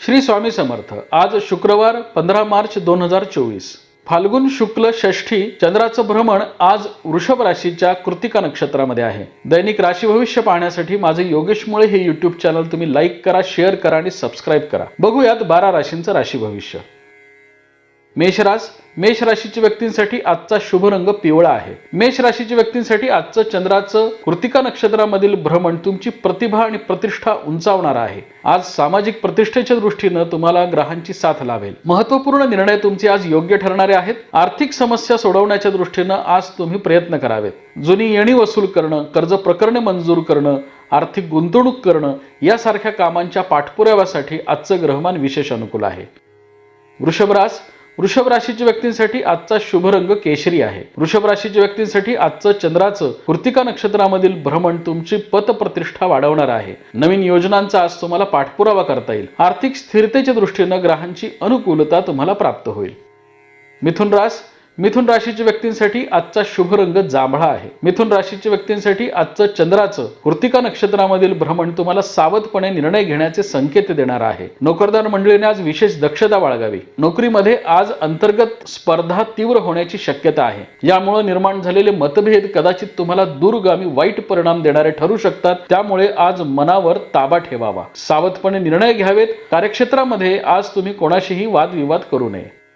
श्री स्वामी समर्थ आज शुक्रवार पंधरा मार्च दोन हजार चोवीस. फाल्गुन शुक्ल षष्ठी चंद्राचं भ्रमण आज वृषभ राशीच्या कृतिका नक्षत्रामध्ये आहे. दैनिक राशी भविष्य पाहण्यासाठी माझे योगेश मुळे हे युट्यूब चॅनल तुम्ही लाईक करा शेअर करा आणि सबस्क्राईब करा. बघूयात बारा राशींचं राशी भविष्य. मेषराज मेष राशीच्या व्यक्तींसाठी आजचा शुभ रंग पिवळा आहे. मेष राशीच्या व्यक्तींसाठी आजचं चंद्राचं कृतिका नक्षत्रामधील भ्रमण तुमची प्रतिभा आणि प्रतिष्ठा उंचावणार आहे. आज सामाजिक प्रतिष्ठेच्या दृष्टीनं तुम्हाला ग्रहांची साथ लाभेल. महत्त्वपूर्ण निर्णय तुमचे आज योग्य ठरणारे आहेत. आर्थिक समस्या सोडवण्याच्या दृष्टीनं आज तुम्ही प्रयत्न करावेत. जुनी येणी वसूल करणं कर्ज प्रकरणे मंजूर करणं आर्थिक गुंतवणूक करणं यासारख्या कामांच्या पाठपुराव्यासाठी आजचं ग्रहमान विशेष अनुकूल आहे. वृषभराज वृषभ राशीच्या व्यक्तींसाठी आजचा शुभ रंग केशरी आहे. वृषभ राशीच्या व्यक्तींसाठी आजचं चंद्राचं कृतिका नक्षत्रामधील भ्रमण तुमची पतप्रतिष्ठा वाढवणार आहे. नवीन योजनांचा आज तुम्हाला पाठपुरावा करता येईल. आर्थिक स्थिरतेच्या दृष्टीनं ग्रहांची अनुकूलता तुम्हाला प्राप्त होईल. मिथुन रास मिथुन राशीच्या व्यक्तींसाठी आजचा शुभ रंग जांभळा आहे. मिथुन राशीच्या व्यक्तींसाठी आजचं चंद्राचं कृतिका नक्षत्रामधील भ्रमण तुम्हाला सावधपणे निर्णय घेण्याचे संकेत देणार आहे. नोकरदार मंडळीने आज विशेष दक्षता बाळगावी. नोकरीमध्ये आज अंतर्गत स्पर्धा तीव्र होण्याची शक्यता आहे. यामुळे निर्माण झालेले मतभेद कदाचित तुम्हाला दूरगामी वाईट परिणाम देणारे ठरू शकतात. त्यामुळे आज मनावर ताबा ठेवावा. सावधपणे निर्णय घ्यावेत. कार्यक्षेत्रामध्ये आज तुम्ही कोणाशीही वादविवाद करू नये.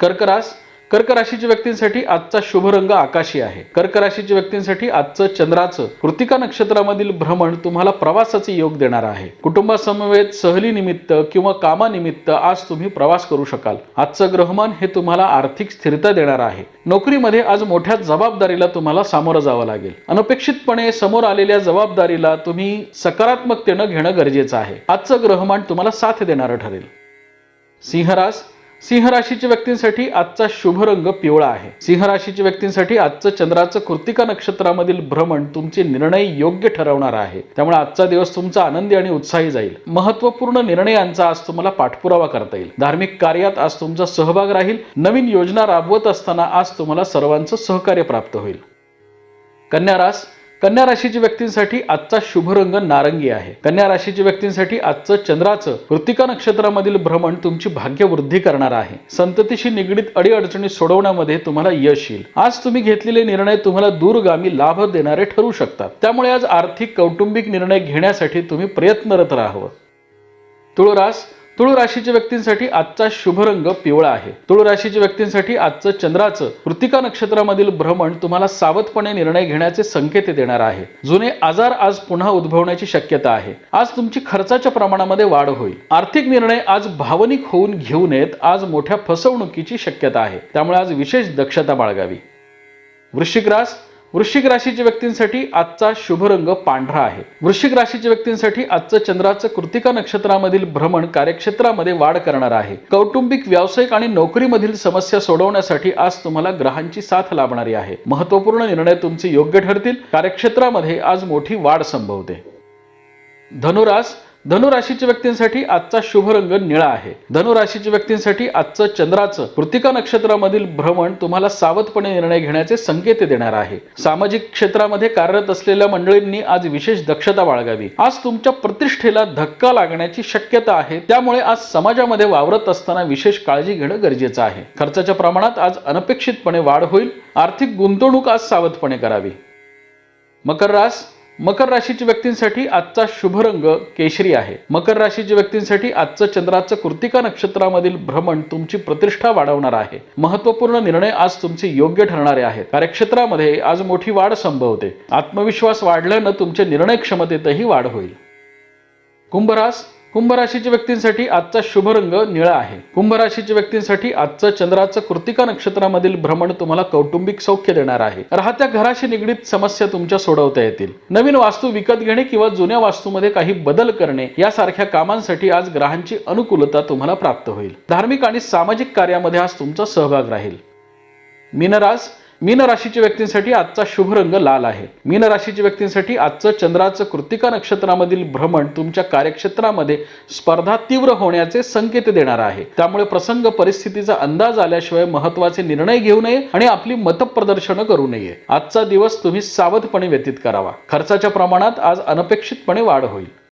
कर्करास कर्क राशीच्या व्यक्तींसाठी आजचा शुभ रंग आकाशी आहे. कर्क राशीच्या व्यक्तींसाठी आजचं चंद्राचं कृतिका नक्षत्रामधील भ्रमण तुम्हाला प्रवासाचे योग देणार आहे. कुटुंबासमवेत सहलीनिमित्त किंवा कामानिमित्त आज तुम्ही प्रवास करू शकाल. आजचं ग्रहमान हे तुम्हाला आर्थिक स्थिरता देणार आहे. नोकरीमध्ये आज मोठ्या जबाबदारीला तुम्हाला सामोरं जावं लागेल. अनपेक्षितपणे समोर आलेल्या जबाबदारीला तुम्ही सकारात्मकतेनं घेणं गरजेचं आहे. आजचं ग्रहमान तुम्हाला साथ देणारं ठरेल. सिंहरास सिंह राशीच्या व्यक्तींसाठी आजचा शुभ रंग पिवळा आहे. सिंह राशीच्या व्यक्तींसाठी आजचं चंद्राचं कृतिका नक्षत्रामधील भ्रमण तुमचे निर्णय योग्य ठरवणार आहे. त्यामुळे आजचा दिवस तुमचा आनंदी आणि उत्साही जाईल. महत्त्वपूर्ण निर्णयांचा आज तुम्हाला पाठपुरावा करता येईल. धार्मिक कार्यात आज तुमचा सहभाग राहील. नवीन योजना राबवत असताना आज तुम्हाला सर्वांचं सहकार्य प्राप्त होईल. कन्या रास कन्या राशीच्या व्यक्तींसाठी आजचा शुभ रंग नारंगी आहे. कन्या राशीच्या व्यक्तींसाठी आजचं चंद्राचं कृतिका नक्षत्रामधील भ्रमण तुमची भाग्यवृद्धी करणार आहे. संततीशी निगडीत अडीअडचणी सोडवण्यामध्ये तुम्हाला यश येईल. आज तुम्ही घेतलेले निर्णय तुम्हाला दूरगामी लाभ देणारे ठरू शकतात. त्यामुळे आज आर्थिक कौटुंबिक निर्णय घेण्यासाठी तुम्ही प्रयत्नरत राहावं. तुळरास तुळ राशीच्या व्यक्तींसाठी आजचा शुभ रंग पिवळा आहे. तुळ राशीच्या व्यक्तींसाठी आजचं चंद्राचं कृतिका नक्षत्रामधील भ्रमण तुम्हाला सावधपणे निर्णय घेण्याचे संकेत देणार आहे. जुने आजार आज पुन्हा उद्भवण्याची शक्यता आहे. आज तुमची खर्चाच्या प्रमाणामध्ये वाढ होईल. आर्थिक निर्णय आज भावनिक होऊन घेऊ नयेत. आज मोठ्या फसवणुकीची शक्यता आहे. त्यामुळे आज विशेष दक्षता बाळगावी. वृश्चिक रास वृश्चिक राशीच्या व्यक्तींसाठी आजचा शुभ रंग पांढरा आहे. वृश्चिक राशीच्या व्यक्तींसाठी आजचं चंद्राचं कृतिका नक्षत्रामधील भ्रमण कार्यक्षेत्रामध्ये वाढ करणार आहे. कौटुंबिक व्यावसायिक आणि नोकरीमधील समस्या सोडवण्यासाठी आज तुम्हाला ग्रहांची साथ लाभणारी आहे. महत्त्वपूर्ण निर्णय तुमचे योग्य ठरतील. कार्यक्षेत्रामध्ये आज मोठी वाढ संभवते. धनुरास धनुराशीच्या व्यक्तींसाठी आजचा शुभ रंग निळा आहे. धनुराशीच्या व्यक्तींसाठी आजचं चंद्राचं कृतिका नक्षत्रामधील भ्रमण तुम्हाला सावधपणे निर्णय घेण्याचे संकेत देणार आहे. सामाजिक क्षेत्रामध्ये कार्यरत असलेल्या मंडळींनी आज विशेष दक्षता बाळगावी. आज तुमच्या प्रतिष्ठेला धक्का लागण्याची शक्यता आहे. त्यामुळे आज समाजामध्ये वावरत असताना विशेष काळजी घेणं गरजेचं आहे. खर्चाच्या प्रमाणात आज अनपेक्षितपणे वाढ होईल. आर्थिक गुंतवणूक आज सावधपणे करावी. मकर रास मकर राशीच्या व्यक्तींसाठी आजचा शुभ रंग केशरी आहे. मकर राशीच्या व्यक्तींसाठी आजचं चंद्राचं कृतिका नक्षत्रामधील भ्रमण तुमची प्रतिष्ठा वाढवणार आहे. महत्त्वपूर्ण निर्णय आज तुमचे योग्य ठरणारे आहेत. कार्यक्षेत्रामध्ये आज मोठी वाढ संभवते. आत्मविश्वास वाढल्यानं तुमच्या निर्णय क्षमतेतही वाढ होईल. कुंभरास कुंभ राशीच्या व्यक्तींसाठी आजचा शुभ रंग निळा आहे. कुंभ राशीच्या व्यक्तींसाठी आजचं चंद्राचं कृतिका नक्षत्रामधील भ्रमण तुम्हाला कौटुंबिक सौख्य देणार आहे. राहत्या घराशी निगडीत समस्या तुमच्या सोडवता येतील. नवीन वास्तू विकत घेणे किंवा जुन्या वास्तूमध्ये काही बदल करणे यासारख्या कामांसाठी आज ग्रहांची अनुकूलता तुम्हाला प्राप्त होईल. धार्मिक आणि सामाजिक कार्यामध्ये आज तुमचा सहभाग राहील. मिनराज मीन राशीच्या व्यक्तींसाठी आजचा शुभ रंग लाल आहे. मीन राशीच्या व्यक्तींसाठी आजचं चंद्राचं कृतिका नक्षत्रामधील भ्रमण तुमच्या कार्यक्षेत्रामध्ये स्पर्धा तीव्र होण्याचे संकेत देणार आहे. त्यामुळे प्रसंग परिस्थितीचा अंदाज आल्याशिवाय महत्त्वाचे निर्णय घेऊ नये आणि आपली मतप्रदर्शनं करू नये. आजचा दिवस तुम्ही सावधपणे व्यतीत करावा. खर्चाच्या प्रमाणात आज अनपेक्षितपणे वाढ होईल.